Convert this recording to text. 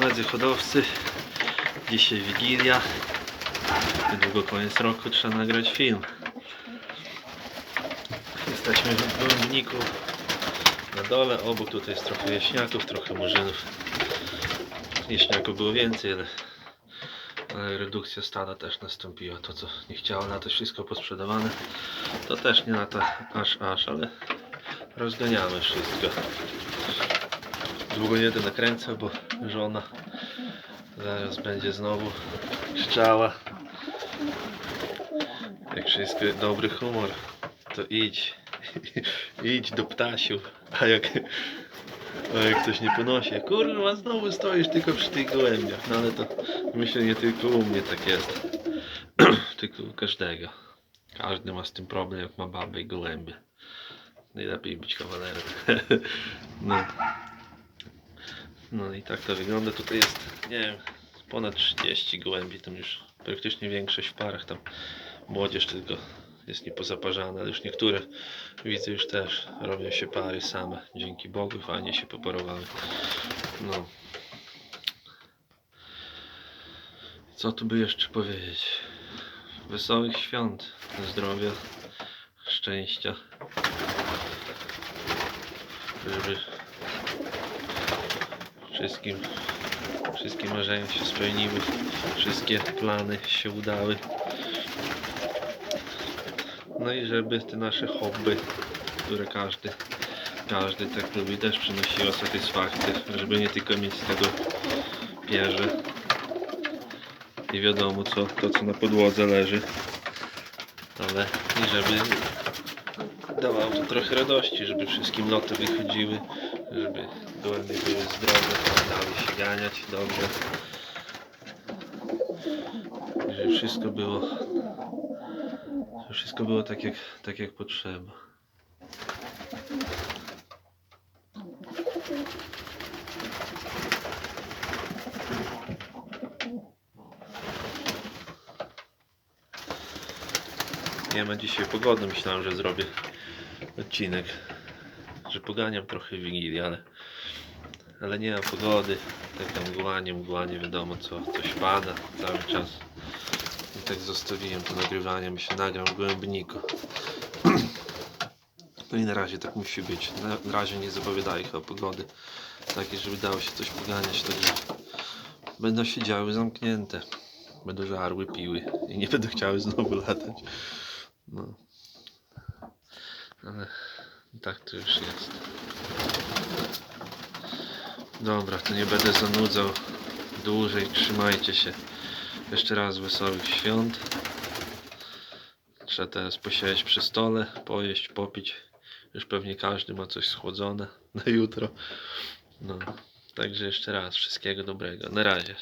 koledzy hodowcy. Dzisiaj Wigilia. Niedługo koniec roku, trzeba nagrać film. Jesteśmy w Gołębniku. Na dole, obok tutaj jest trochę jaśniaków, trochę murzynów. Jaśniaków było więcej, ale redukcja stada też nastąpiła. To co nie chciało na to wszystko posprzedawane, to też nie na to aż aż, ale rozganiamy wszystko. Długo nie będę nakręcał, bo żona zaraz będzie znowu krzyczała. Jak wszystko dobry humor, to idź. idź do ptasiu. A jak, a jak ktoś nie ponosi, kurwa znowu stoisz tylko przy tych gołębiach. No ale to myślę nie tylko u mnie tak jest. tylko u każdego. Każdy ma z tym problem, jak ma babę i gołębie. Najlepiej być kawalerem. no. No i tak to wygląda. Tutaj jest, nie wiem, ponad 30 gołębi. Tam już praktycznie większość w parach. Tam młodzież tylko jest niepozaparzana, ale już niektóre widzę już też robią się pary same. Dzięki Bogu fajnie się poparowały. No. Co tu by jeszcze powiedzieć? Wesołych świąt, zdrowia, szczęścia. Żeby wszystkim, wszystkie marzenia się spełniły, wszystkie plany się udały. No i żeby te nasze hobby, które każdy, każdy tak lubi, też przynosiło satysfakcję, żeby nie tylko mieć z tego pierze i wiadomo co, to co na podłodze leży, ale i żeby dawało to trochę radości, żeby wszystkim loty wychodziły, żeby gołębie były zdrowe, dały się ganiać dobrze, żeby wszystko było żeby wszystko było tak jak, tak jak potrzeba. Nie ma dzisiaj pogody, myślałem, że zrobię odcinek, że poganiam trochę Wigilię, ale, ale nie ma pogody, tak tam mgłanie, mgłanie, wiadomo co, coś pada cały czas. I tak zostawiłem to nagrywanie, myślę nagram w głębniku. No i na razie tak musi być. Na, razie nie zapowiadaję chyba pogody takiej, żeby dało się coś poganiać, także będą się działy zamknięte. Będą żarły, piły i nie będą chciały znowu latać. No. Ale tak to już jest. Dobra, to nie będę zanudzał dłużej. Trzymajcie się. Jeszcze raz wesołych świąt. Trzeba teraz posiedzieć przy stole, pojeść, popić. Już pewnie każdy ma coś schłodzone na jutro. No, także jeszcze raz wszystkiego dobrego. Na razie.